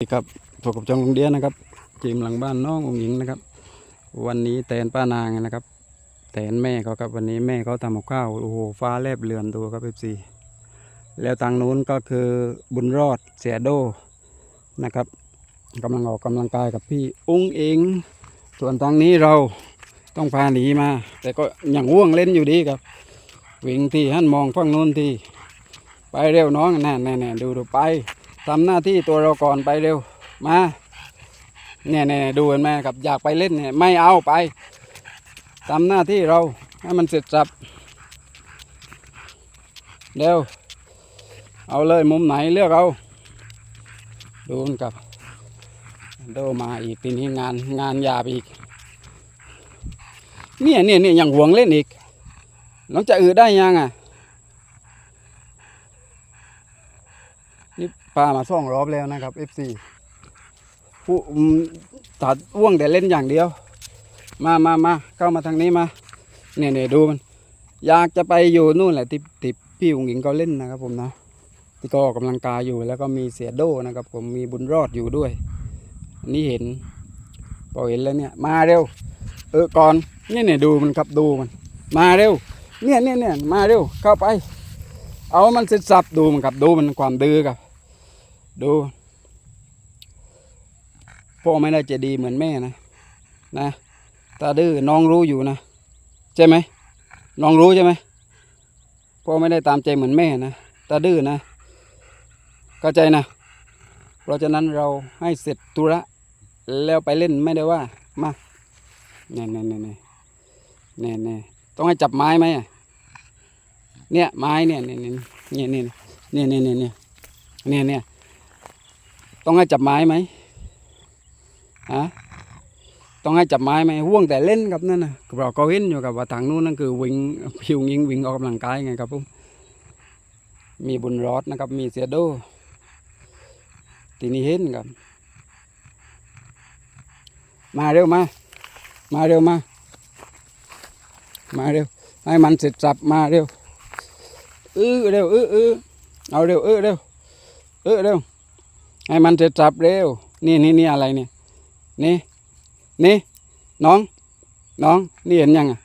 สวัสดีครับพบกับจองลงเดียนะครับจีมหลังบ้านน้ององหญิงนะครับ วันนี้แตนป้านางนะครับ แตนแม่เขาครับวันนี้แม่เขาทำกับข้าวโอ้โหฟ้าแลบเรือนตัวครับเอฟซีแล้วทางนู้นก็คือบุญรอดเสียโดนะครับกำลังออกกำลังกายกับพี่อุ้งเองส่วนทางนี้เราต้องพาหนีมา แต่ก็ยังว่วงเล่นอยู่ดีครับ วิ่งที่หันมองฝั่งนู้นที่ไปเร็วน้องแน่แน่แน่ดูดูไป ทำหน้าที่ตัวเราก่อนไปเร็ว มา เนี่ยเนี่ยดูเห็นไหมครับอยากไปเล่นเนี่ยไม่เอาไปทำหน้าที่เราให้มันเสร็จสับเร็วเอาเลยมุมไหนเลือกเอา ดูนกับดูมาอีกทีนี้งานงานยาอีก เนี่ยเนี่ยเนี่ยยังห่วงเล่นอีกน้องจะอืดได้ยังอะ นี่ ปลามาซ่องรอบแล้วนะครับ FC ผู้ตัดว่วงแต่เล่นอย่างเดียว มามามาเข้ามาทางนี้มาเนี่ยเนี่ยดูมัน อยากจะไปอยู่นู่นแหละที่ที่พี่อุ๋งอิงเขาเล่นนะครับผมนะที่ก็ออกกำลังกายอยู่แล้วก็มีเสียโดนะครับ ผมมีบุญรอดอยู่ด้วยอันนี่เห็นพอเห็นแล้วเนี่ย มาเร็ว เออก่อนเนี่ยเนี่ยดูมันครับดูมัน มาเร็ว เนี่ยเนี่ยเนี่ยมาเร็วเข้าไป เอามันเสร็จสับดูมันครับดูมันความดื้อครับ ดู พ่อไม่ได้จะดีเหมือนแม่นะ นะ ตาดื้อน้องรู้อยู่นะ ใช่ไหม น้องรู้ใช่ไหม พ่อไม่ได้ตามใจเหมือนแม่นะ ตาดื้อนะ เข้าใจนะ เพราะฉะนั้นเราให้เสร็จธุระ แล้วไปเล่นไม่ได้ว่า มาแน่แน่แน่แน่แน่แน่ต้องให้จับไม้ไหมเนี่ยไม้เนี่ยเนี่ยเนี่ยเนี่ยเนี่ยเนี่ยเนี่ยเนี่ยเนี่ยเนี่ยเนี่ย ต้องให้จับไม้ไหมฮะต้องให้จับไม้ไหมห่วงแต่เล่นกับนั่นนะเราก็เห็นอยู่กับว่าทางนู้นนั่นคือวิ่งผิวยิงวิ่งออกกำลังกายไงครับผมมีบุญรอดนะครับ มีเสียโดทีนี้เห็นครับ มาเร็วมา มาเร็วมา มาเร็ว ให้มันเสร็จสับมาเร็วเออเร็วเออเออเอาเร็วเออเร็วเออเร็ว ให้มันเสร็จสับเร็ว นี่นี่นี่อะไรเนี่ย นี่ นี่ น้อง น้อง นี่เห็นยังอะ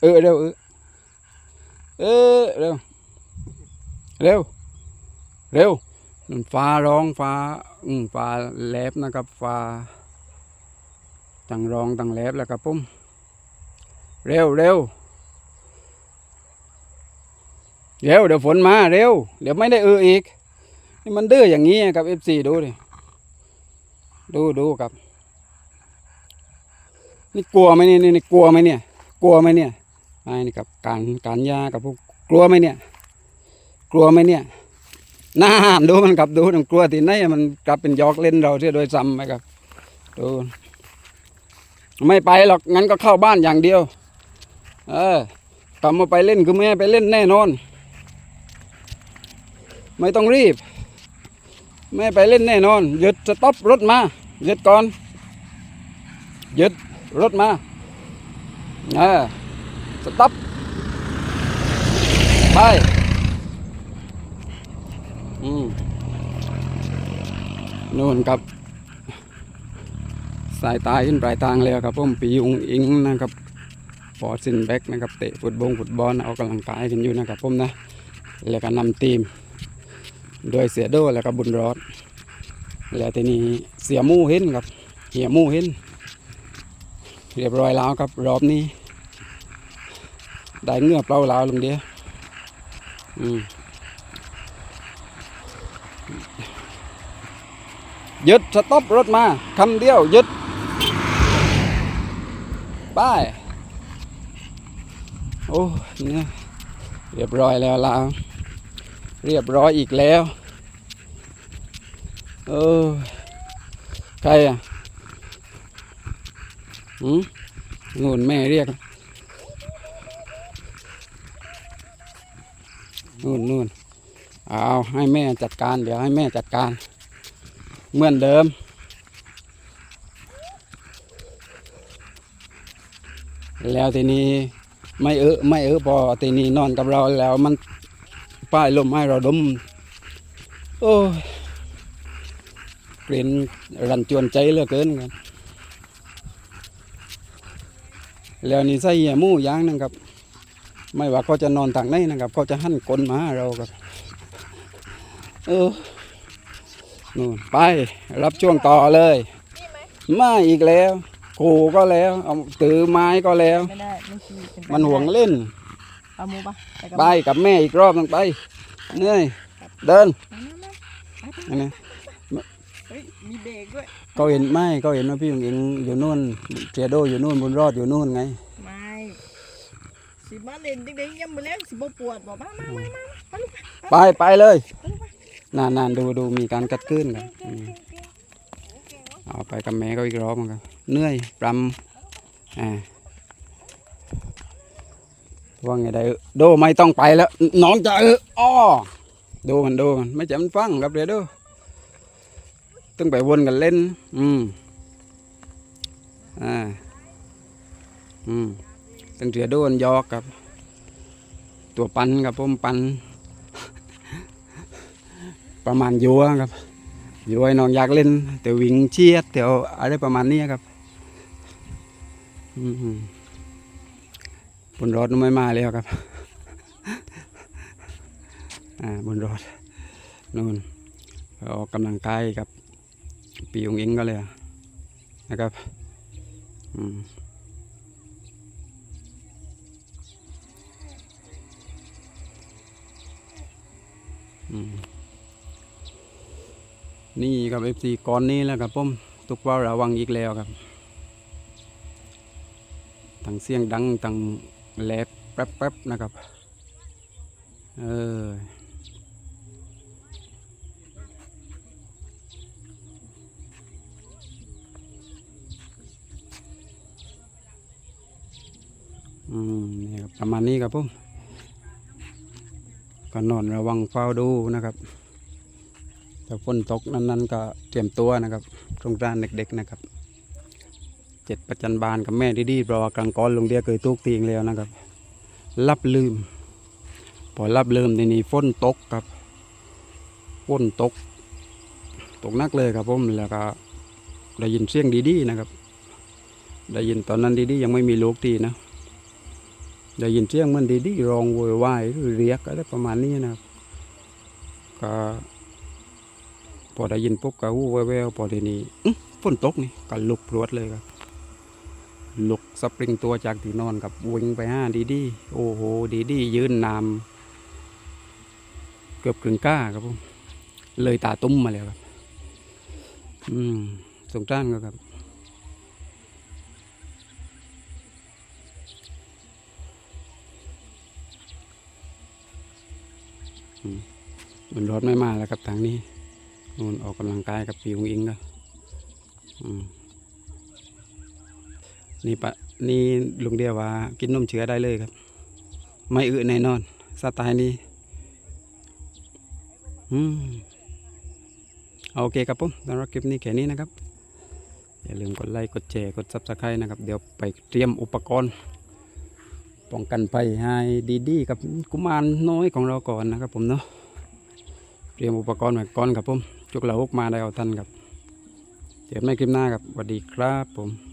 เออเร็วเออเออเร็ว เร็ว เร็วนั่นฟ้าร้องฟ้า อืมฟ้าแลบนะครับฟ้าตั้งร้องตั้งแลบแล้วครับผมเร็วเร็วเร็วเดี๋ยวฝนมาเร็ว เดี๋ยวไม่ได้เอออีก นี่มันดื้ออย่างนี้กับเอฟซีดูดิดูดูครับ นี่กลัวไหมเนี่ยนี่กลัวไหมเนี่ย กลัวไหมเนี่ยไอ้นี่กับการการยากับพวกกลัวไหมเนี่ย กลัวไหมเนี่ยน่าดูมันกลับดูมันกลัวที่ไหนมันกลับเป็นยอกเล่นเราเสียโดยซ้ำไหมครับดูไม่ไปหรอกงั้นก็เข้าบ้านอย่างเดียว เออกลับมาไปเล่นคือแม่ไปเล่นแน่นอน ไม่ต้องรีบ แม่ไปเล่นแน่นอน หยุดสต็อปรถมา หยุดก่อน หยุดรถมาเออสต็อปไปอืมนู่นครับ สายตายขึ้นปลายทางแล้วครับผมปีอุงอิงนะครับปอสินแบ็กนะครับเตะฟุตบอลฟุตบอลออกกำลังกายกันอยู่นะครับผมนะ แล้วก็นำทีม โดยเสียโดแล้วก็บุญรอด แล้วทีนี้เสียมู่เห็นครับเหียมู่เห็น เรียบร้อยแล้วครับรอบนี้ ได้เงือบเปล่าลาวลงเดียวยึดสต็อปรถมาคำเดียวยึดไป้ายโอ้เนี่ยเรียบร้อยแล้วลาว เรียบร้อยอีกแล้ว เออ ใครอะหืมนู่นแม่เรียกนู่นนู่นเอาให้แม่จัดการ เดี๋ยวให้แม่จัดการ เหมือนเดิม แล้วทีนี้ไม่เออไม่เออพอทีนี้นอนกับเราแล้วมัน ป้ายลมให้เราดม โอ้ยเรียนรันจวนใจเหลือเกินครับแล้วนี่ใส่เหี้ยหมูอย่างหนึงครับ ไม่ว่าเขาจะนอนทางไหนนะครับเขาจะหั่นกลนมาหาเราครับเออนู่นไปรับช่วงต่อเลยนี่ไหมมาอีกแล้วขู่ก็แล้วเอาถือไม้ก็แล้วไม่ได้ไม่ชี้เป็ไปมันห่วงเล่น เอาหมูปะไปกับไปกับแม่อีกรอบหนึงไปเหนื่อยเดินมามามาอันนี้เฮ้ยมีเบรกด้วยเขาเห็นไหมเขาเห็นว่าพี่ของเองอยู่นู่นเจโดอยู่นู่นบุญรอดอยู่นู่นไง ไม่สิมาเล่นจริงๆยังมือแรงสิบ่ปวดบอกมามามามามาลูกไปไปเลยนานนานดูดูมีการกัดขึ้นกันอืมเอาไปกับแม่เขาอีกรอบหนึงครับเหนื่อยปรำอ่า ว่าไงได้เออโดไม่ต้องไปแล้ว น้องจะเอออ้อดูมันดูมันไม่จำมันฟังครับเดี๋ยวดูต้องไปวนกันเล่น อืมอ่าอืมตั้งเสียโดนยอกครับ ตัวปันครับผมปัน ประมาณยัวครับยัวให้น้องอยากเล่นแต่วิ่งเชียดแต่อะไรประมาณนี้ครับ อืม บนรถไม่มาแล้วครับ อ่าบนรถนู่นออกกำลังกายกับปีองอิงก็เลยนะครับอืมนี่ครับเอฟซีก่อนนี้แล้วครับผมตุกว่าระวังอีกแล้วครับทั้งเสียงดังทั้ง แลบแป๊บๆนะครับ เอออืมนี่ครับประมาณนี้ครับผมก็นอนระวังเฝ้าดูนะครับถ้าฝนตกนั้นๆก็เตรียมตัวนะครับโรงการเด็กๆนะครับ จ็ดประจันบานกับแม่ดีๆเพราะว่ากลางก้อนลงเดียเคยตุกตีงแล้วนะครับรับลืม พอรับลืมทีนี้ฝนตกครับฝนตก ตกหนักเลยครับผมแล้วก็ได้ยินเสียงดีๆนะครับ ได้ยินตอนนั้นดีๆ ยังไม่มีลูกตีนะได้ยินเสียงมันดีๆร้องโวยวายหรือเรียกอะไรประมาณนี้นะครับก็พอได้ยินปุ๊บก็วู้แววๆพอทีนี้ฝนตกนี่ก็ลุกพรวดเลยครับ ลุกสปริงตัวจากที่นอนกับวิ่งไปห้าดีๆโอ้โหดีๆยืนนามเกือบกึ่งก้าครับผมเลยตาตุ้มมาแล้วครับ อืมสงกรานก็ครับมันรถไม่มาแล้วครับทางนี้นู่นออกกำลังกายกับปีวงอิงก็อืม นี่ปะนี่ลุงเดียว่ากินนมเชื้อได้เลยครับ ไม่อึแน่นอนสไตล์นี้อืมเอาโอเคครับผมสำหรับคลิปนี้แค่นี้นะครับ อย่าลืมกดไลค์กดแชร์กดซับสไครต์นะครับ เดี๋ยวไปเตรียมอุปกรณ์ป้องกันภัยให้ดีๆ กับกุมารน้อยของเราก่อนนะครับผมเนาะเตรียมอุปกรณ์ไว้ก่อนครับผมจุกเหลาอุกมาได้เอาทันครับเจอกันใหม่คลิปหน้าครับสวัสดีครับผม